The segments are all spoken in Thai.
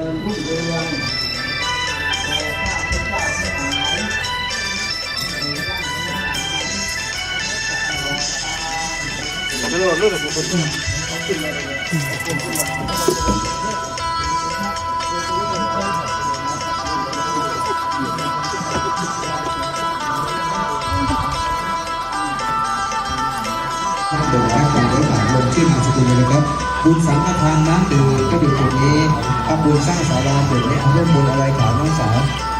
ริญรุ่งเรืองขอข้าพเจ้าทั้งหลายไม่รู้เรื่องของคนท่านเดินทางจากร้อยบาทลงชื่อนามสกุลเลยนะครับบุญสังฆทานน้ำดื่มก็อยู่ตรงนี้ ทำบุญสร้างศาลาเด็กเนี่ยร่วมบุญอะไรขาวน้องสาว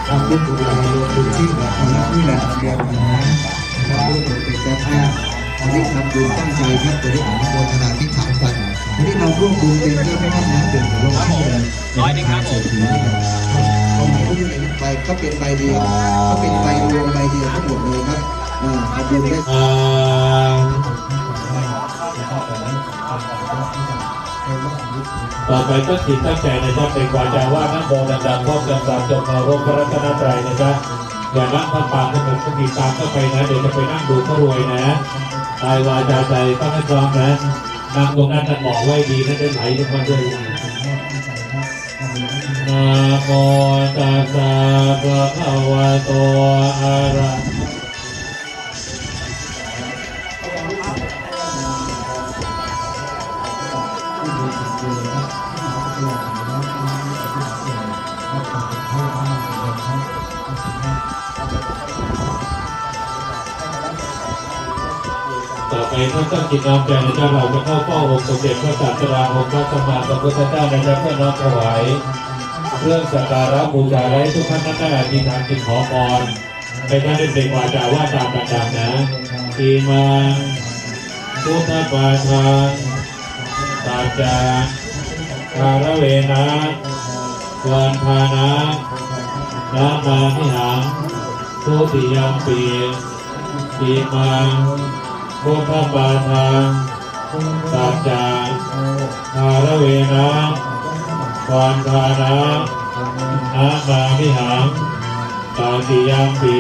ทำบุญบุญลายรวมบุญที่แบบคณะนี่แหละเดียวกันนะทำบุญเป็นเจ้าภาพวันนี้ทำบุญตั้งใจครับวันนี้อนุโมทนาที่ฐานกันวันนี้เราร่วมบุญเป็นเจ้าภาพน้ำดื่มลงชื่อเลยร้อยนึงครับผมความหมายก็เป็นใบก็เป็นใบเดียวก็เป็นใบรวมใบเดียวทั้งหมดเลยครับอ่าทำบุญได้อ่า ต่อไปก็จิตตั้งใจนะครับเป็นวาจาว่านักโมดังๆพร้อมกันสามจบมารวมพระรัตนตรัยนะจ๊ะอย่านั่งทำปากให้เหมือนคนติดตามเข้าไปนะ เดี๋ยวจะไปนั่งดูเขารวยนะกายวาจาใจต้องให้พร้อมนะนั่งตรงนั้นนั่งหมอไว้ดีนะได้ไหลทุกวันด้วยนะโมตัสสะภะคะวะโต ต่อไปท่านตั้งจิตน้อมใจนะครับเราจะเข้าเฝ้าองค์สมเด็จพระศาสดาองค์พระสัมมาสัมพุทธเจ้านะครับเพื่อน้อมถวายเครื่องสักการะบูชาและให้ทุกท่านได้อธิษฐานจิตขอพรไปท่านได้เป็นวาจาว่าตามต่างๆนะทีมังพุทธปาทานตา จาคารเวนะวันพานะนามานิหังทุติยมปีทีมังพุทธปาทางสัจจาคารเวนะวันทานะนามามิหังตาติยมปี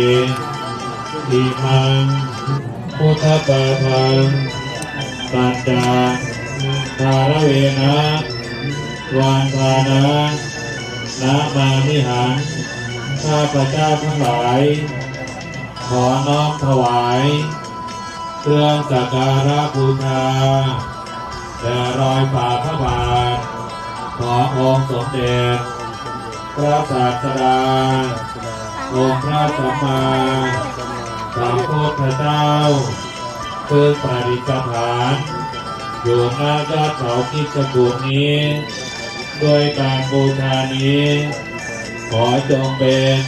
ติมังพุทธปาทางสัจจา คารเวนะวันทานะนามามิหังข้าพระเจ้าทั้งหลาย ขอน้อมถวาย เครื่องสักการะบูชาแด่รอยฝ่าพระบาท ขององค์สมเด็จพระศาสดาองค์พระสัมมาสัมพุทธเจ้าเพื่อประดิษฐาน อยู่หน้ายอดเขาคิดสกุลนี้โดยการบูชานี้ ขอจงเป็น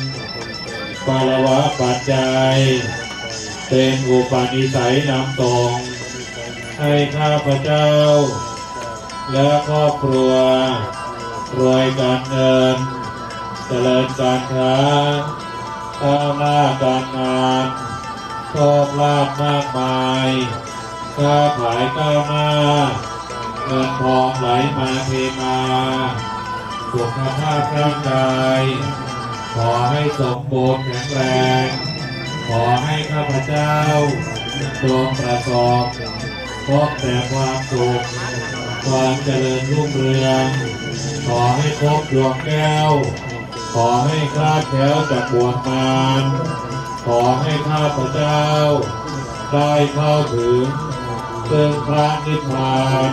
ปารวะปัจจัย เป็นอุปนิสัยนำตรงให้ข้าพเจ้า และครอบครัว รวยการเงิน เจริญการค้าก้าวหน้าการงานโชคลาภมากมาย ค้าขายก้าวหน้าเงินทองไหลมาเทมาสุขภาพร่างกายขอให้สมบูรณ์แข็งแรง ขอให้ข้าพเจ้าจงประสบพบแต่ความสุขความเจริญรุ่งเรือง ขอให้พบดวงแก้ว ขอให้คลาดแคล้วจากบ่วงมารขอให้ข้าพเจ้า ได้เข้าถึง ซึ่งพระนิพพาน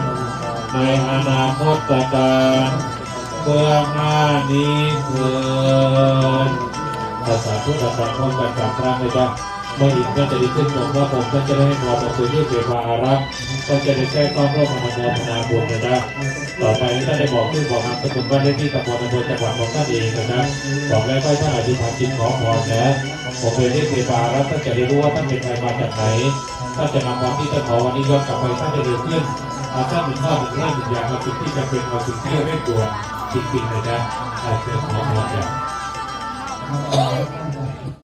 ในอนาคตการเบื้องหน้านี้เถิดภาษาพุทธศาสนาพร้อมกันสามครั้งเลยจ้ะเมื่ออีกก็จะดีขึ้นตรงว่าผมก็จะได้ให้ความประพฤติที่เสียภาอารักษ์ก็จะได้แก้ต้องร่วมกันโมทนาบุญนะจ๊ะต่อไปท่านได้บอกชื่อบอกนามสกุลบ้านเลขที่ตำบลอำเภอจังหวัดของท่านเองนะจ๊ะบอกแล้วก็ท่านอธิษฐานจิตขอพรนะผมเป็นที่เสียภาอารักษ์ท่านจะได้รู้ว่าท่านเป็นใครมาจากไหน ท่านจะนำความที่ท่านขอวันนี้ย้อนกลับไปท่านจะเร็วขึ้นอาท่านหนึ่งข้อหนึ่งเรื่องหนึ่งอย่างมาสิ่งที่จะเป็นมาสิ่งที่ไม่ควรจริงๆนะจ๊ะอาจจะขอพรจ้ะ